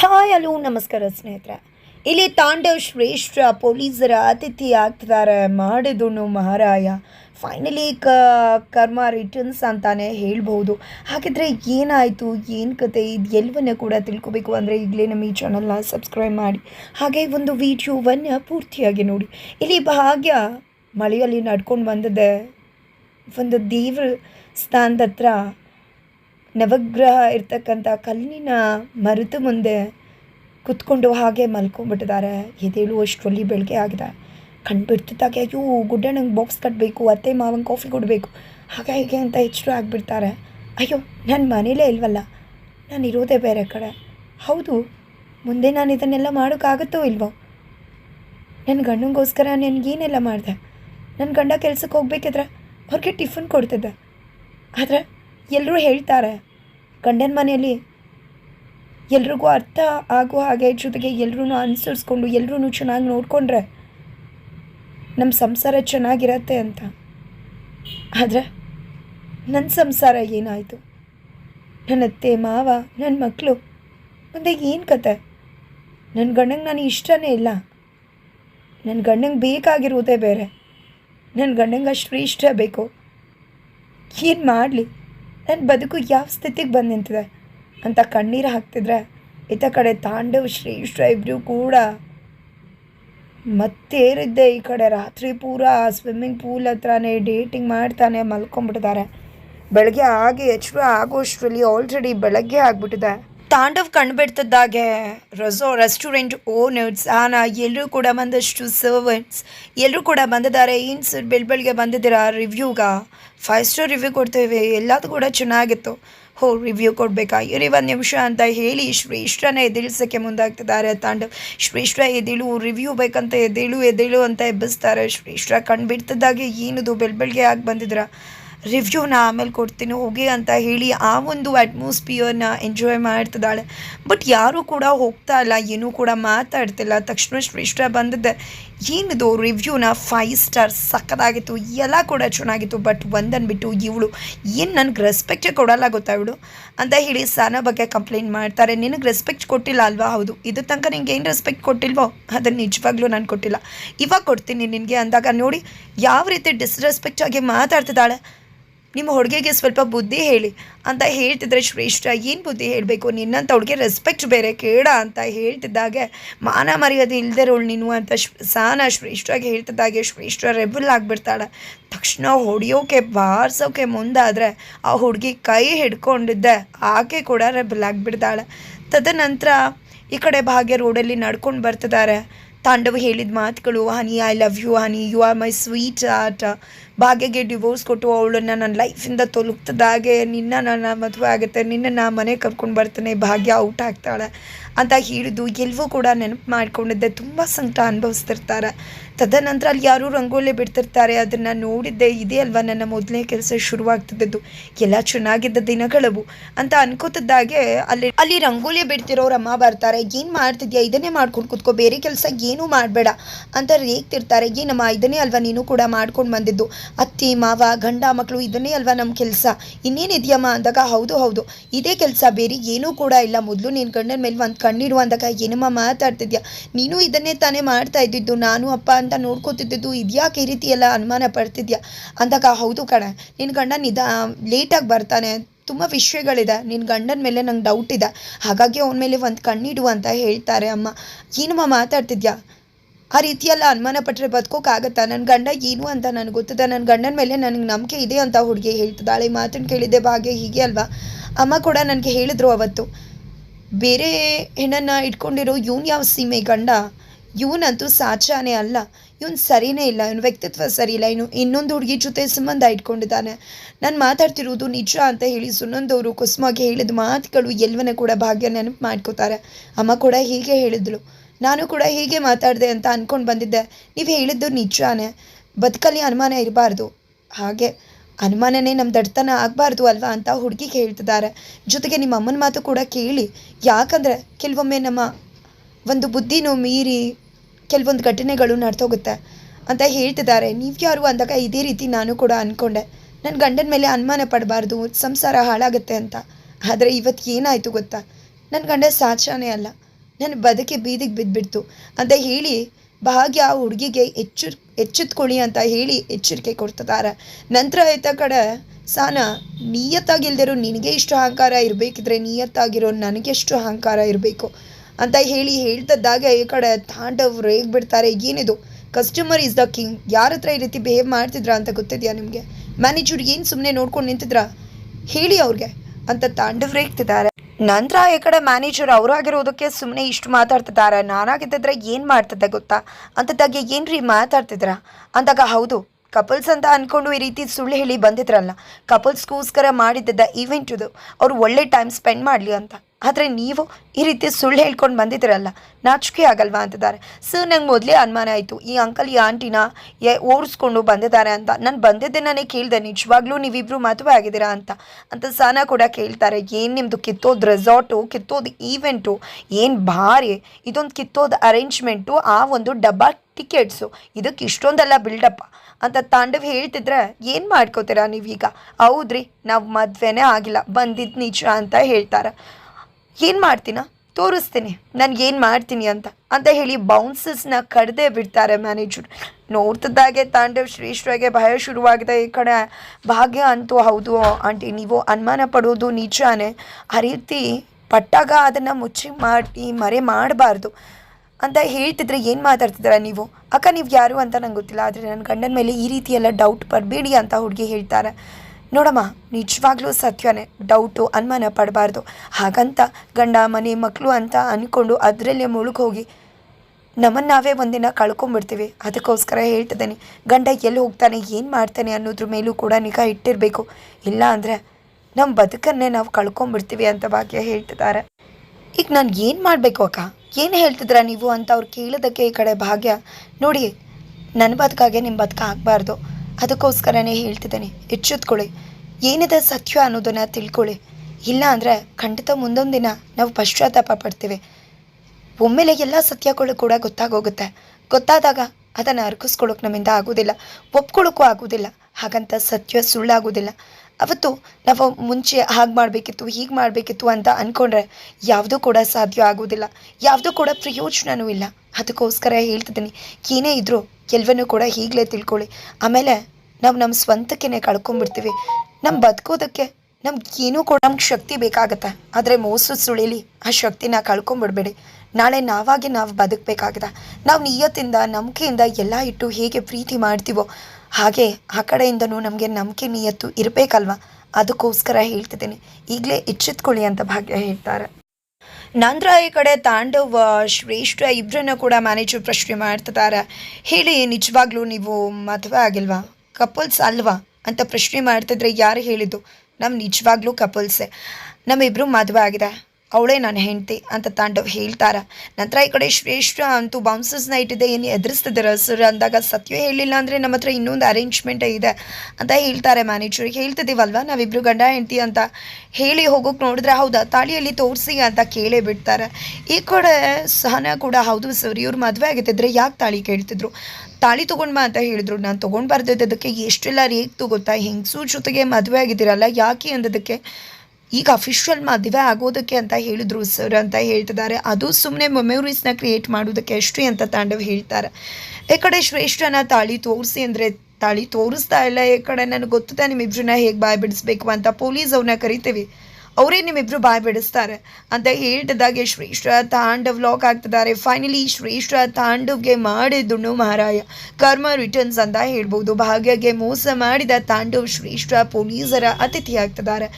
Hi, hello, ನಮಸ್ಕಾರ ಸ್ನೇಹಿತರೆ. ಇಲ್ಲಿ ತಾಂಡವ್ ಶ್ರೇಷ್ಠ ಪೊಲೀಸರ ಅತಿಥಿ ಆಗ್ತಿದ್ದಾರೆ ಮಾಡಿದುನು ಮಹಾರಾಯ. ಫೈನಲಿ ಕ, ಕರ್ಮ ರಿಟರ್ನ್ಸ್ ಅಂತಾನೆ ಹೇಳ್ಬೋದು ಹಾಗಿದ್ರೆ ಏನಾಯಿತು? ಏನು ಕತೆ? ಇದು ಎಲ್ಲವನ್ನ ಕೂಡ ತಿಳ್ಕೊಬೇಕು ಅಂದರೆ ಈಗಲೇ ನಮ್ಮ ಈ ಚಾನಲ್ನ ಸಬ್ಸ್ಕ್ರೈಬ್ ಮಾಡಿ. ಹಾಗೆ ಒಂದು ವಿಡಿಯೋವನ್ನು ಪೂರ್ತಿಯಾಗಿ ನೋಡಿ. ಇಲ್ಲಿ ಭಾಗ್ಯ ಮಳೆಯಲ್ಲಿ ನಡ್ಕೊಂಡು ಬಂದಿದೆ ಒಂದು ದೇವ್ರ ಸ್ಥಾನದ ಹತ್ರ ನವಗ್ರಹ ಇರ್ತಕ್ಕಂಥ ಕಲ್ಲಿನ ಮರೆತು ಮುಂದೆ ಕುತ್ಕೊಂಡು ಹಾಗೆ ಮಲ್ಕೊಂಡ್ಬಿಟ್ಟಿದ್ದಾರೆ. ಎದೇಳು ಅಷ್ಟರಲ್ಲಿ ಬೆಳಗ್ಗೆ ಆಗಿದೆ. ಕಂಡುಬಿಡ್ತಿದ್ದಾಗೆ ಅಯ್ಯೋ ನಂಗೆ ಬಾಕ್ಸ್ ಕಟ್ಟಬೇಕು ಅತ್ತೆ ಮಾವಂಗೆ ಕಾಫಿ ಕೊಡಬೇಕು, ಹಾಗೆ ಹೀಗೆ ಅಂತ ಹೆಚ್ಚು ಆಗಿಬಿಡ್ತಾರೆ. ಅಯ್ಯೋ ನನ್ನ ಮನೇಲೇ ಇಲ್ವಲ್ಲ? ನಾನು ಇರೋದೇ ಬೇರೆ ಕಡೆ. ಹೌದು, ಮುಂದೆ ನಾನು ಇದನ್ನೆಲ್ಲ ಮಾಡೋಕ್ಕಾಗುತ್ತೋ ಇಲ್ವೋ? ನನ್ನ ಗಂಡನಿಗೋಸ್ಕರ ನನಗೇನೆಲ್ಲ ಮಾಡಿದೆ? ನನ್ನ ಗಂಡ ಕೆಲ್ಸಕ್ಕೆ ಹೋಗ್ಬೇಕಿದ್ರೆ ಅವ್ರಿಗೆ ಟಿಫನ್ ಕೊಡ್ತಿದ್ದೆ. ಆದರೆ ಎಲ್ಲರೂ ಹೇಳ್ತಾರೆ ಗಂಡನ ಮನೆಯಲ್ಲಿ ಎಲ್ರಿಗೂ ಅರ್ಥ ಆಗೋ ಹಾಗೆ ಜೊತೆಗೆ ಎಲ್ಲರೂ ಅನುಸರಿಸ್ಕೊಂಡು ಎಲ್ಲರೂ ಚೆನ್ನಾಗಿ ನೋಡಿಕೊಂಡ್ರೆ ನಮ್ಮ ಸಂಸಾರ ಚೆನ್ನಾಗಿರತ್ತೆ ಅಂತ. ಆದರೆ ನನ್ನ ಸಂಸಾರ ಏನಾಯಿತು? ನನ್ನ ಅತ್ತೆ, ಮಾವ ನನ್ನ ಮಕ್ಕಳು ಮುಂದೆ ಏನು ಕತೆ? ನನ್ನ ಗಂಡಂಗೆ ನಾನು ಇಷ್ಟನೇ ಇಲ್ಲ. ನನ್ನ ಗಂಡಂಗೆ ಬೇಕಾಗಿರುವುದೇ ಬೇರೆ. ನನ್ನ ಗಂಡಂಗೆ ಅಷ್ಟು ಇಷ್ಟ ಬೇಕು. ಏನು ಮಾಡಲಿ? ನನ್ನ ಬದುಕು ಯಾವ ಸ್ಥಿತಿಗೆ ಬಂದು ನಿಂತಿದೆ ಅಂತ ಕಣ್ಣೀರು ಹಾಕ್ತಿದ್ರೆ ಈತ ಕಡೆ ತಾಂಡವ್, ಶ್ರೇಷ್ಠ ಇಬ್ಬರು ಕೂಡ ಮತ್ತೇರಿದ್ದೆ ಈ ಕಡೆ ರಾತ್ರಿ ಪೂರ ಸ್ವಿಮ್ಮಿಂಗ್ ಪೂಲ್ ಹತ್ರನೇ ಡೇಟಿಂಗ್ ಮಾಡ್ತಾನೆ ಮಲ್ಕೊಂಡ್ಬಿಟ್ಟಿದ್ದಾರೆ ಬೆಳಗ್ಗೆ ಆಗಿ ಎಚ್ಚರ ಆಗೋಷ್ಟರಲ್ಲಿ ಆಲ್ರೆಡಿ ಬೆಳಗ್ಗೆ ಆಗ್ಬಿಟ್ಟಿದೆ. ತಾಂಡವ್ ಕಂಡುಬಿಡ್ತಿದ್ದಾಗೆ. ರೆಸೋ ರೆಸ್ಟೋರೆಂಟ್ ಓನರ್ಸ್ ಆನ ಎಲ್ಲರೂ ಕೂಡ ಬಂದಷ್ಟು ಸರ್ವೆಂಟ್ಸ್ ಎಲ್ಲರೂ ಕೂಡ ಬಂದಿದ್ದಾರೆ. ಏನು ಸರ್ ಬೆಳ್ ಬೆಳಗ್ಗೆ ಬಂದಿದ್ದೀರಾ ರಿವ್ಯೂಗ ಫೈವ್ ಸ್ಟಾರ್ ರಿವ್ಯೂ ಕೊಡ್ತೇವೆ. ಎಲ್ಲದೂ ಕೂಡ ಚೆನ್ನಾಗಿತ್ತು. ಹೋ ರಿವ್ಯೂ ಕೊಡಬೇಕಾ? ಇರಿ ಒಂದು ನಿಮಿಷ ಅಂತ ಹೇಳಿ ಶ್ರೇಷ್ಠನೇ ಎದುರಿಸೋಕ್ಕೆ ಮುಂದಾಗ್ತಿದ್ದಾರೆ ತಾಂಡವ್. ಶ್ರೇಷ್ಠ ಎದಿಳು ರಿವ್ಯೂ ಬೇಕಂತ ಎದೇಳು ಎದೇಳು ಅಂತ ಎಬ್ಬಿಸ್ತಾರೆ. ಶ್ರೇಷ್ಠ ಕಂಡುಬಿಡ್ತಿದ್ದಾಗೆ ಏನದು ಬೆಳ್ ಬೆಳಗ್ಗೆ ಆಗಿ ಬಂದಿದ್ರ ರಿವ್ಯೂನ ಆಮೇಲೆ ಕೊಡ್ತೀನಿ, ಹೋಗಿ ಅಂತ ಹೇಳಿ ಆ ಒಂದು ಅಟ್ಮಾಸ್ಫಿಯರ್ನ ಎಂಜಾಯ್ ಮಾಡ್ತಿದ್ದಾಳೆ. ಬಟ್ ಯಾರೂ ಕೂಡ ಹೋಗ್ತಾ ಇಲ್ಲ, ಏನೂ ಕೂಡ ಮಾತಾಡ್ತಿಲ್ಲ. ತಕ್ಷಣ ಶ್ರೇಷ್ಠ ಬಂದಿದ್ದೆ. ಏನಿದು ರಿವ್ಯೂನ ಫೈವ್ ಸ್ಟಾರ್ ಸಖತ್ತಾಗಿತ್ತು ಎಲ್ಲ ಕೂಡ ಚೆನ್ನಾಗಿತ್ತು ಬಟ್ ಒಂದನ್ಬಿಟ್ಟು ಇವಳು ಏನು ನನಗೆ ರೆಸ್ಪೆಕ್ಟೇ ಕೊಡಲ್ಲ ಗೊತ್ತಾ ಇವಳು? ಅಂತ ಹೇಳಿ ಸಾನ ಬಗ್ಗೆ ಕಂಪ್ಲೇಂಟ್ ಮಾಡ್ತಾರೆ. ನಿನಗೆ ರೆಸ್ಪೆಕ್ಟ್ ಕೊಟ್ಟಿಲ್ಲ ಅಲ್ವಾ? ಹೌದು. ಇದು ತನಕ ನಿಂಗೆ ಏನು ರೆಸ್ಪೆಕ್ಟ್ ಕೊಟ್ಟಿಲ್ವೋ? ಅದನ್ನು ನಿಜವಾಗ್ಲೂ ನಾನು ಕೊಟ್ಟಿಲ್ಲ. ಇವಾಗ ಕೊಡ್ತೀನಿ ನಿನಗೆ ಅಂದಾಗ ನೋಡಿ, ಯಾವ ರೀತಿ ಡಿಸ್ರೆಸ್ಪೆಕ್ಟಾಗಿ ಮಾತಾಡ್ತಿದ್ದಾಳೆ? ನಿಮ್ಮ ಹುಡುಗಿಗೆ ಸ್ವಲ್ಪ ಬುದ್ಧಿ ಹೇಳಿ ಅಂತ ಹೇಳ್ತಿದ್ರೆ ಶ್ರೇಷ್ಠ, ಏನು ಬುದ್ಧಿ ಹೇಳಬೇಕು? ನಿನ್ನಂಥ ಹುಡುಗಿ ರೆಸ್ಪೆಕ್ಟ್ ಬೇರೆ, ಕೇಳ ಅಂತ ಹೇಳ್ತಿದ್ದಾಗೆ. ಮಾನ ಮರ್ಯಾದೆ ಇಲ್ದಿರೋಳು ನೀನು ಅಂತ ಸಾನ ಶ್ರೇಷ್ಠವಾಗಿ ಹೇಳ್ತಿದ್ದಾಗೆ. ಶ್ರೇಷ್ಠ ರೆಬಲ್ ಆಗಿಬಿಡ್ತಾಳೆ. ತಕ್ಷಣ ಹೊಡಿಯೋಕೆ, ಬಾರಿಸೋಕೆ ಮುಂದಾದರೆ ಆ ಹುಡುಗಿ ಕೈ ಹಿಡ್ಕೊಂಡಿದ್ದೆ. ಆಕೆ ಕೂಡ ರೆಬಲ್ ಆಗಿಬಿಡ್ತಾಳೆ. ತದನಂತರ ಈ ಕಡೆ ಭಾಗ್ಯ ರೋಡಲ್ಲಿ ನಡ್ಕೊಂಡು ಬರ್ತಿದ್ದಾರೆ. ತಾಂಡವ ಹೇಳಿದ ಮಾತುಗಳು, honey I love you honey you are my sweet ಆಟ ಭಾಗ್ಯಗೆ ಡಿವೋರ್ಸ್ ಕೊಟ್ಟು ಅವಳನ್ನು ನನ್ನ ಲೈಫಿಂದ ತೊಲಗ್ತದಾಗೆ ನಿನ್ನ ನನ್ನ ಮದುವೆ ಆಗುತ್ತೆ, ನಿನ್ನ ನಾ ಮನೆ ಕರ್ಕೊಂಡು ಬರ್ತಾನೆ, ಭಾಗ್ಯ ಔಟ್ ಆಗ್ತಾಳೆ ಅಂತ ಹೇಳಿದ್ದು ಎಲ್ಲವೂ ಕೂಡ ನೆನಪು ಮಾಡ್ಕೊಂಡಿದ್ದೆ. ತುಂಬ ಸಂಕಟ ಅನುಭವಿಸ್ತಿರ್ತಾರೆ. ತದನಂತರ ಅಲ್ಲಿ ಯಾರೂ ರಂಗೋಲಿ ಬಿಡ್ತಿರ್ತಾರೆ. ಅದನ್ನು ನೋಡಿದ್ದೆ, ಇದೇ ಅಲ್ವಾ ನನ್ನ ಮೊದಲನೇ ಕೆಲಸ ಶುರುವಾಗ್ತಿದ್ದದ್ದು. ಎಲ್ಲ ಚೆನ್ನಾಗಿದ್ದ ದಿನಗಳವು ಅಂತ ಅನ್ಕೋತಿದ್ದಾಗೆ ಅಲ್ಲಿ ಅಲ್ಲಿ ರಂಗೋಲಿ ಬಿಡ್ತಿರೋರು ಅಮ್ಮ ಬರ್ತಾರೆ. ಏನು ಮಾಡ್ತಿದ್ಯಾ? ಇದನ್ನೇ ಮಾಡ್ಕೊಂಡು ಕೂತ್ಕೋ, ಬೇರೆ ಕೆಲಸ ಏನೂ ಮಾಡಬೇಡ ಅಂತ ರೇಗ್ತಿರ್ತಾರೆ. ಏನಮ್ಮ, ಇದನ್ನೇ ಅಲ್ವಾ ನೀನು ಕೂಡ ಮಾಡ್ಕೊಂಡು ಬಂದಿದ್ದು? ಅತ್ತಿ, ಮಾವ, ಗಂಡ ಮಕ್ಕಳು, ಇದನ್ನೇ ಅಲ್ವಾ ನಮ್ಮ ಕೆಲಸ? ಇನ್ನೇನಿದೆಯಮ್ಮ ಅಂದಾಗ, ಹೌದು ಹೌದು. ಇದೇ ಕೆಲಸ ಬೇರೆ, ಏನೂ ಕೂಡ ಇಲ್ಲ. ಮೊದಲು ನಿನ್ನ ಗಂಡನ ಮೇಲೆ ಒಂದು ಕಣ್ಣಿಡು ಅಂದಾಗ, ಏನಮ್ಮ ಮಾತಾಡ್ತಿದ್ಯಾ? ನೀನು ಇದನ್ನೇ ತಾನೇ ಮಾಡ್ತಾ ಇದ್ದಿದ್ದು, ನಾನು ಅಪ್ಪ ಅಂತ ನೋಡ್ಕೋತಿದ್ದು ಇದ್ಯಾಕೆ ಈ ರೀತಿ ಎಲ್ಲ ಅನುಮಾನ ಪಡ್ತಿದ್ಯಾ? ಅಂದಾಗ, ಹೌದು ಕಣೆ. ನಿನ್ನ ಗಂಡ ನಿಧ ಲೇಟಾಗಿ ಬರ್ತಾನೆ. ತುಂಬ ವಿಷಯಗಳಿದೆ. ನಿನ್ನ ಗಂಡನ ಮೇಲೆ ನಂಗೆ ಡೌಟ್ ಇದೆ. ಹಾಗಾಗಿ ಅವನ ಮೇಲೆ ಒಂದು ಕಣ್ಣಿಡು ಅಂತ ಹೇಳ್ತಾರೆ ಅಮ್ಮ. ಏನಮ್ಮ ಮಾತಾಡ್ತಿದ್ಯಾ? ಆ ರೀತಿಯೆಲ್ಲ ಅನುಮಾನ ಪಟ್ಟರೆ ಬದುಕೋಕ್ಕಾಗತ್ತಾ ನನ್ನ ಗಂಡ ಏನು ಅಂತ ನನಗೆ ಗೊತ್ತದ? ನನ್ನ ಗಂಡನ ಮೇಲೆ ನನಗೆ ನಂಬಿಕೆ ಇದೆ ಅಂತ ಹುಡುಗಿ ಹೇಳ್ತಿದ್ದಾಳೆ ಮಾತನ್ನು ಕೇಳಿದ್ದೆ ಭಾಗ್ಯ ಹೀಗೆ ಅಲ್ವಾ? ಅಮ್ಮ ಕೂಡ ನನಗೆ ಹೇಳಿದ್ರು ಅವತ್ತು. ಬೇರೆ ಹೆಣ್ಣನ್ನು ಇಟ್ಕೊಂಡಿರೋ ಇವನು ಯಾವ ಸೀಮೆ ಗಂಡ? ಇವನಂತೂ ಸಾಚಾನೇ ಅಲ್ಲ. ಇವನು ಸರಿನೇ ಇಲ್ಲ. ಇವನ ವ್ಯಕ್ತಿತ್ವ ಸರಿ ಇಲ್ಲ ಇನ್ನು ಇನ್ನೊಂದು ಹುಡುಗಿ ಜೊತೆ ಸಂಬಂಧ ಇಟ್ಕೊಂಡಿದ್ದಾನೆ. ನಾನು ಮಾತಾಡ್ತಿರೋದು ನಿಜ ಅಂತ ಹೇಳಿ ಸುನ್ನೊಂದವರು ಕುಸುಮಾಗಿ ಹೇಳಿದ ಮಾತುಗಳು ಎಲ್ಲವನ್ನ ಕೂಡ ಭಾಗ್ಯ ನೆನಪು ಮಾಡ್ಕೋತಾರೆ. ಅಮ್ಮ ಕೂಡ ಹೀಗೆ ಹೇಳಿದ್ಳು. ನಾನು ಕೂಡ ಹೀಗೆ ಮಾತಾಡಿದೆ ಅಂತ ಅಂದ್ಕೊಂಡು ಬಂದಿದ್ದೆ. ನೀವು ಹೇಳಿದ್ದು ನಿಜಾನೇ ಬದುಕಲ್ಲಿ ಅನುಮಾನ ಇರಬಾರ್ದು. ಹಾಗೆ ಅನುಮಾನನೇ ನಮ್ಮ ದಡ್ತನ ಆಗಬಾರ್ದು ಅಲ್ವಾ ಅಂತ ಹುಡುಗಿ ಹೇಳ್ತಿದ್ದಾರೆ. ಜೊತೆಗೆ ನಿಮ್ಮ ಅಮ್ಮನ ಮಾತು ಕೂಡ ಕೇಳಿ. ಯಾಕಂದರೆ ಕೆಲವೊಮ್ಮೆ ನಮ್ಮ ಒಂದು ಬುದ್ಧಿನೂ ಮೀರಿ ಕೆಲವೊಂದು ಘಟನೆಗಳು ನಡೆದೋಗುತ್ತೆ ಅಂತ ಹೇಳ್ತಿದ್ದಾರೆ. ನೀವು ಯಾರು ಅಂದಾಗ ಇದೇ ರೀತಿ ನಾನು ಕೂಡ ಅಂದ್ಕೊಂಡೆ ನನ್ನ ಗಂಡನ ಮೇಲೆ ಅನುಮಾನ ಪಡಬಾರ್ದು. ಸಂಸಾರ ಹಾಳಾಗುತ್ತೆ ಅಂತ. ಆದರೆ ಇವತ್ತು ಏನಾಯಿತು ಗೊತ್ತಾ? ನನ್ನ ಗಂಡ ಸಾಚಾನೇ ಅಲ್ಲ. ನನ್ನ ಬದುಕಿ ಬೀದಿಗೆ ಬಿದ್ದುಬಿಡ್ತು ಅಂತ ಹೇಳಿ ಭಾಗ್ಯ ಆ ಹುಡುಗಿಗೆ ಎಚ್ಚರ್ ಎಚ್ಚೆತ್ಕೊಳ್ಳಿ ಅಂತ ಹೇಳಿ ಎಚ್ಚರಿಕೆ ಕೊಡ್ತಿದ್ದಾರೆ. ನಂತರ ಆಯ್ತ ಕಡೆ ಸಾನ, ನಿಯತ್ತಾಗಿಲ್ದಿರೋ ನಿನಗೆ ಇಷ್ಟು ಅಹಂಕಾರ ಇರಬೇಕಿದ್ರೆ ನಿಯತ್ತಾಗಿರೋ ನನಗೆಷ್ಟು ಅಹಂಕಾರ ಇರಬೇಕು ಅಂತ ಹೇಳಿ ಹೇಳ್ತದ್ದಾಗ ಈ ಕಡೆ ತಾಂಡವ್ ರೇಗ್ ಬಿಡ್ತಾರೆ ಏನಿದು? ಕಸ್ಟಮರ್ ಇಸ್ ದ ಕಿಂಗ್ ಯಾರ ಹತ್ರ ಈ ರೀತಿ ಬಿಹೇವ್ ಮಾಡ್ತಿದ್ರಾ ಅಂತ ಗೊತ್ತಿದೆಯಾ ನಿಮಗೆ? ಮ್ಯಾನೇಜರ್ ಏನು ಸುಮ್ಮನೆ ನೋಡ್ಕೊಂಡು ನಿಂತಿದ್ರಾ? ಹೇಳಿ ಅವ್ರಿಗೆ ಅಂತ ತಾಂಡವ್ ರೇಗ್ತಿದ್ದಾರೆ. ನಂತರ ಈ ಕಡೆ ಮ್ಯಾನೇಜರ್ ಅವರಾಗಿರೋದಕ್ಕೆ ಸುಮ್ಮನೆ ಇಷ್ಟು ಮಾತಾಡ್ತಿದ್ದಾರೆ. ನಾನಾಗಿದ್ದಿದ್ರೆ ಏನು ಮಾಡ್ತಿದ್ದೆ ಗೊತ್ತಾ? ಅಂತದಾಗೆ ಏನ್ರಿ ಮಾತಾಡ್ತಿದ್ರ ಅಂದಾಗ ಹೌದು, ಕಪಲ್ಸ್ ಅಂತ ಅಂದ್ಕೊಂಡು ಈ ರೀತಿ ಸುಳ್ಳು ಹೇಳಿ ಬಂದಿದ್ರಲ್ಲ, ಕಪಲ್ಸ್ಗೋಸ್ಕರ ಮಾಡಿದ್ದ ಈವೆಂಟ್ ಇದು, ಅವ್ರು ಒಳ್ಳೆ ಟೈಮ್ ಸ್ಪೆಂಡ್ ಮಾಡಲಿ ಅಂತ. ಆದರೆ ನೀವು ಈ ರೀತಿ ಸುಳ್ಳು ಹೇಳ್ಕೊಂಡು ಬಂದಿದ್ದೀರಲ್ಲ, ನಾಚಿಕೆ ಆಗಲ್ವಾ ಅಂತಿದ್ದಾರೆ. ಸರ್, ನಂಗೆ ಮೊದಲೇ ಅನುಮಾನ ಆಯಿತು. ಈ ಅಂಕಲ್, ಈ ಆಂಟಿನ ಎ ಓಡಿಸ್ಕೊಂಡು ಬಂದಿದ್ದಾರೆ ಅಂತ. ನಾನು ಬಂದಿದ್ದೆ ನಾನೇ ಕೇಳಿದೆ, ನಿಜವಾಗ್ಲೂ ನೀವಿಬ್ಬರು ಮದುವೆ ಆಗಿದ್ದೀರಾ ಅಂತ. ಅಂತ ಸಾನ ಕೂಡ ಕೇಳ್ತಾರೆ, ಏನು ನಿಮ್ಮದು ಕಿತ್ತೋದು ರೆಸಾರ್ಟು ಕಿತ್ತೋದು ಈವೆಂಟು ಏನು ಭಾರಿ. ಇದೊಂದು ಕಿತ್ತೋದು ಅರೇಂಜ್ಮೆಂಟು ಆ ಒಂದು ಡಬ್ಬಾ ಟಿಕೆಟ್ಸು ಇದಕ್ಕೆ ಇಷ್ಟೊಂದೆಲ್ಲ ಬಿಲ್ಡಪ್ಪ ಅಂತ ತಾಂಡವ್ ಹೇಳ್ತಿದ್ರೆ, ಏನು ಮಾಡ್ಕೋತೀರಾ ನೀವೀಗ? ಹೌದ್ರಿ, ನಾವು ಮದುವೆನೇ ಆಗಿಲ್ಲ ಬಂದಿದ್ದು ನಿಜ ಅಂತ ಹೇಳ್ತಾರೆ. ಏನು ಮಾಡ್ತೀನ? ತೋರಿಸ್ತೀನಿ. ನಾನು ಏನು ಮಾಡ್ತೀನಿ ಅಂತ. ಅಂತ ಹೇಳಿ ಬೌನ್ಸಸ್ನ ಕಡ್ದೇ ಬಿಡ್ತಾರೆ ಮ್ಯಾನೇಜರ್ ನೋಡ್ತಿದ್ದಾಗೆ ತಾಂಡವ್ ಶ್ರೇಷ್ಠಗೆ ಭಯ ಶುರುವಾಗಿದೆ ಈ ಕಡೆ. ಭಾಗ್ಯ ಅಂತೂ ಹೌದು. ಆಂಟಿ, ನೀವು ಅನುಮಾನ ಪಡೋದು ನಿಜಾನೇ. ಆ ರೀತಿ ಪಟ್ಟಾಗ ಅದನ್ನು ಮುಚ್ಚಿ ಮಾಡಿ, ಮರೆ ಮಾಡಬಾರ್ದು. ಅಂತ ಹೇಳ್ತಿದ್ರೆ ಏನು ಮಾತಾಡ್ತಿದ್ದೀರಾ ನೀವು? ಅಕ್ಕ, ನೀವು ಯಾರು ಅಂತ ನಂಗೆ ಗೊತ್ತಿಲ್ಲ. ಆದರೆ ನನ್ನ ಗಂಡನ ಮೇಲೆ ಈ ರೀತಿ ಎಲ್ಲ ಡೌಟ್ ಬರಬೇಡಿ ಅಂತ ಹುಡುಗಿ ಹೇಳ್ತಾರೆ. ನೋಡಮ್ಮ, ನಿಜವಾಗ್ಲೂ ಸತ್ಯನೇ. ಡೌಟು, ಅನುಮಾನ ಪಡಬಾರ್ದು. ಹಾಗಂತ ಗಂಡ, ಮನೆ ಮಕ್ಕಳು ಅಂತ ಅಂದ್ಕೊಂಡು ಅದರಲ್ಲೇ ಮುಳುಗೋಗಿ ನಮ್ಮನ್ನು ನಾವೇ ಒಂದಿನ ಕಳ್ಕೊಂಬಿಡ್ತೀವಿ. ಅದಕ್ಕೋಸ್ಕರ ಹೇಳ್ತಿದ್ದೀನಿ, ಗಂಡ ಎಲ್ಲಿ ಹೋಗ್ತಾನೆ, ಏನು ಮಾಡ್ತಾನೆ ಅನ್ನೋದ್ರ ಮೇಲೂ ಕೂಡ ನಿಗಾ ಇಟ್ಟಿರಬೇಕು. ಇಲ್ಲ ಅಂದರೆ ನಮ್ಮ ಬದುಕನ್ನೇ ನಾವು ಕಳ್ಕೊಂಬಿಡ್ತೀವಿ ಅಂತ ಭಾಗ್ಯ ಹೇಳ್ತಿದ್ದಾರೆ. ಈಗ ನಾನು ಏನು ಮಾಡಬೇಕು ಅಕ್ಕ? ಏನು ಹೇಳ್ತಿದ್ರ ನೀವು ಅಂತ ಅವ್ರು ಕೇಳೋದಕ್ಕೆ ಈ ಕಡೆ ಭಾಗ್ಯ, ನೋಡಿ ನನ್ನ ಬದುಕಾಗೆ ನಿಮ್ಮ ಬದುಕ ಆಗಬಾರ್ದು. ಅದಕ್ಕೋಸ್ಕರನೇ ಹೇಳ್ತಿದ್ದೀನಿ, ಎಚ್ಚೆತ್ಕೊಳ್ಳಿ. ಏನಿದೆ ಸತ್ಯ ಅನ್ನೋದನ್ನು ತಿಳ್ಕೊಳ್ಳಿ. ಇಲ್ಲ ಅಂದರೆ ಖಂಡಿತ ಮುಂದೊಂದು ದಿನ ನಾವು ಪಶ್ಚಾತ್ತಾಪ ಪಡ್ತೀವಿ. ಒಮ್ಮೆಲೆ ಎಲ್ಲ ಸತ್ಯಗಳು ಕೂಡ ಗೊತ್ತಾಗೋಗುತ್ತೆ. ಗೊತ್ತಾದಾಗ ಅದನ್ನು ಅರ್ಕಿಸ್ಕೊಳ್ಳೋಕೆ ನಮ್ಮಿಂದ ಆಗೋದಿಲ್ಲ ಒಪ್ಕೊಳ್ಳೋಕ್ಕೂ ಆಗೋದಿಲ್ಲ. ಹಾಗಂತ ಸತ್ಯ ಸುಳ್ಳಾಗೋದಿಲ್ಲ. ಅವತ್ತು ನಾವು ಮುಂಚೆ ಹಾಗೆ ಮಾಡಬೇಕಿತ್ತು, ಹೀಗೆ ಮಾಡಬೇಕಿತ್ತು ಅಂತ ಅಂದ್ಕೊಂಡ್ರೆ ಯಾವುದೂ ಕೂಡ ಸಾಧ್ಯ ಆಗೋದಿಲ್ಲ ಯಾವುದೂ ಕೂಡ ಪ್ರಯೋಜನವೂ ಇಲ್ಲ. ಅದಕ್ಕೋಸ್ಕರ ಹೇಳ್ತಿದ್ದೀನಿ, ಏನೇ ಇದ್ದರೂ ಎಲ್ಲವನ್ನೂ ಕೂಡ ಹೀಗಲೇ ತಿಳ್ಕೊಳ್ಳಿ. ಆಮೇಲೆ ನಾವು ನಮ್ಮ ಸ್ವಂತಕ್ಕೆ ಕಳ್ಕೊಂಡ್ಬಿಡ್ತೀವಿ ನಮ್ಮ ಬದುಕೋದಕ್ಕೆ ನಮ್ಗೆ ಏನೂ ಕೂಡ ನಮ್ಗೆ ಶಕ್ತಿ ಬೇಕಾಗತ್ತೆ. ಆದರೆ ಮೋಸ ಸುಳಿಲಿ ಆ ಶಕ್ತಿನ ಕಳ್ಕೊಂಬಿಡ್ಬೇಡಿ. ನಾಳೆ ನಾವಾಗಿ ನಾವು ಬದುಕಬೇಕಾಗಿದೆ. ನಾವು ನಿಯತ್ತಿಂದ, ನಂಬಿಕೆಯಿಂದ ಎಲ್ಲ ಇಟ್ಟು ಹೇಗೆ ಪ್ರೀತಿ ಮಾಡ್ತೀವೋ ಹಾಗೆ ಆ ಕಡೆಯಿಂದನೂ ನಮಗೆ ನಂಬಿಕೆ, ನಿಯತ್ತು ಇರಬೇಕಲ್ವ? ಅದಕ್ಕೋಸ್ಕರ ಹೇಳ್ತಿದ್ದೀನಿ. ಈಗಲೇ ಇಚ್ಛಿತ್ಕೊಳ್ಳಿ ಅಂತ ಭಾಗ್ಯ ಹೇಳ್ತಾರೆ. ನಂತರ ಈ ಕಡೆ ತಾಂಡವ, ಶ್ರೇಷ್ಠ ಇಬ್ಬರನ್ನು ಕೂಡ ಮ್ಯಾನೇಜರ್ ಪ್ರಶ್ನೆ ಮಾಡ್ತಿದ್ದಾರೆ. ಹೇಳಿ, ನಿಜವಾಗ್ಲೂ ನೀವು ಮದುವೆ ಆಗಿಲ್ವಾ? ಕಪಲ್ಸ್ ಅಲ್ವಾ? ಅಂತ ಪ್ರಶ್ನೆ ಮಾಡ್ತಿದ್ರೆ ಯಾರು ಹೇಳಿದ್ದು? ನಮ್ಮ ನಿಜವಾಗ್ಲೂ ಕಪಲ್ಸೇ. ನಮ್ಮಿಬ್ಬರು ಮದುವೆ ಆಗಿದೆ. ಅವಳೇ ನನ್ನ ಹೆಂಡತಿ ಅಂತ ತಾಂಡವ್ ಹೇಳ್ತಾರೆ. ನಂತರ ಈ ಕಡೆ ಶ್ರೇಷ್ಠ ಅಂತೂ ಬೌನ್ಸಸ್ನ ಇಟ್ಟಿದೆ. ಏನು ಎದುರಿಸ್ತಿದ್ದಾರೆ? ಸರ್, ಅಂದಾಗ ಸತ್ಯ ಹೇಳಿಲ್ಲ ಅಂದರೆ ನಮ್ಮ ಹತ್ರ ಇನ್ನೊಂದು ಅರೇಂಜ್ಮೆಂಟ್ ಇದೆ ಅಂತ ಹೇಳ್ತಾರೆ ಮ್ಯಾನೇಜರ್ ಹೇಳ್ತಿದ್ದೀವಲ್ವ? ನಾವಿಬ್ರು ಗಂಡ ಹೆಂಡತಿ ಅಂತ ಹೇಳಿ ಹೋಗೋಕೆ ನೋಡಿದ್ರೆ ಹೌದಾ? ತಾಳಿಯಲ್ಲಿ ತೋರಿಸಿ ಅಂತ ಕೇಳೇ ಬಿಡ್ತಾರೆ. ಈ ಕಡೆ ಸಹನ ಕೂಡ, ಹೌದು ಸರ್, ಇವ್ರು ಮದುವೆ ಆಗಿತ್ತಿದ್ರೆ ಯಾಕೆ ತಾಳಿ ಕೇಳ್ತಿದ್ರು? ತಾಳಿ ತೊಗೊಂಡ್ಬಾ ಅಂತ ಹೇಳಿದ್ರು. ನಾನು ತೊಗೊಂಡ್ಬಾರ್ದು ಅದಕ್ಕೆ ಎಷ್ಟೆಲ್ಲ ರೇಗ್ತು ಗೊತ್ತಾ? ಹೆಂಗಸು ಜೊತೆಗೆ ಮದುವೆ ಆಗಿದ್ದೀರಲ್ಲ, ಯಾಕೆ ಅಂದದಕ್ಕೆ ಈಗ ಅಫಿಷಿಯಲ್ ಮದುವೆ ಆಗೋದಕ್ಕೆ ಅಂತ ಹೇಳಿದ್ರು ಸರ್ ಅಂತ ಹೇಳ್ತಿದ್ದಾರೆ. ಅದು ಸುಮ್ಮನೆ ಮೆಮೊರೀಸ್ನ ಕ್ರಿಯೇಟ್ ಮಾಡೋದಕ್ಕೆ ಅಷ್ಟೇ ಅಂತ ತಾಂಡವ್ ಹೇಳ್ತಾರೆ. ಈ ಕಡೆ ಶ್ರೇಷ್ಠನ ತಾಳಿ ತೋರಿಸಿ ಅಂದರೆ ತಾಳಿ ತೋರಿಸ್ತಾ ಇಲ್ಲ. ಈ ಕಡೆ ನನಗೆ ಗೊತ್ತಿದೆ ನಿಮ್ಮಿಬ್ರನ್ನ ಹೇಗೆ ಬಾಯ್ ಬಿಡಿಸ್ಬೇಕು ಅಂತ. ಪೊಲೀಸ್ ಅವ್ರನ್ನ ಕರಿತೀವಿ. ಅವರೇ ನಿಮ್ಮಿಬ್ರು ಬಾಯ್ ಬಿಡಿಸ್ತಾರೆ. ಅಂತ ಹೇಳಿದಾಗೆ ಶ್ರೇಷ್ಠ ತಾಂಡವ್ ಲಾಕ್ ಆಗ್ತಿದ್ದಾರೆ ಫೈನಲಿ ಶ್ರೇಷ್ಠ ತಾಂಡವ್ಗೆ ಮಾಡಿದ್ದುಣ್ಣು ಮಹಾರಾಯ ಕರ್ಮ ರಿಟರ್ನ್ಸ್ ಅಂತ ಹೇಳ್ಬೋದು. ಭಾಗ್ಯಗೆ ಮೋಸ ಮಾಡಿದ ತಾಂಡವ್ ಶ್ರೇಷ್ಠ ಪೊಲೀಸರ ಅತಿಥಿ ಆಗ್ತಿದ್ದಾರೆ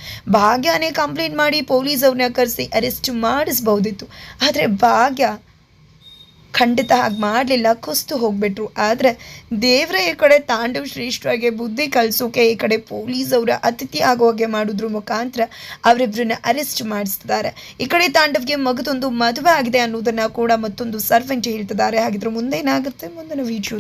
ಭಾಗ್ಯನೇ ಕಂಪ್ಲೇಂಟ್ ಮಾಡಿ ಪೊಲೀಸ್ ಅವ್ರನ್ನ ಕರೆಸಿ ಅರೆಸ್ಟ್ ಮಾಡಿಸ್ಬೋದಿತ್ತು. ಆದರೆ ಭಾಗ್ಯ ಖಂಡಿತ ಹಾಗೆ ಮಾಡಲಿಲ್ಲ, ಕುಸ್ತು ಹೋಗ್ಬಿಟ್ರು. ಆದರೆ ದೇವರ ಈ ಕಡೆ ತಾಂಡವ್ ಶ್ರೇಷ್ಠವಾಗಿ ಬುದ್ಧಿ ಕಲಿಸೋಕೆ, ಈ ಕಡೆ ಪೊಲೀಸ್ ಅವರ ಅತಿಥಿ ಆಗೋ ಹಾಗೆ ಮಾಡೋದ್ರ ಮುಖಾಂತರ ಅವರಿಬ್ಬರನ್ನ ಅರೆಸ್ಟ್ ಮಾಡಿಸ್ತಿದ್ದಾರೆ. ಈ ಕಡೆ ತಾಂಡವ್ಗೆ ಮಗದೊಂದು ಮದುವೆ ಆಗಿದೆ ಅನ್ನೋದನ್ನು ಕೂಡ ಮತ್ತೊಂದು ಸರ್ವೆಂಟ್ ಹೇಳ್ತಿದ್ದಾರೆ. ಹಾಗಿದ್ರೆ ಮುಂದೆ ಏನಾಗುತ್ತೆ ಮುಂದಿನ ವಿಡಿಯೋ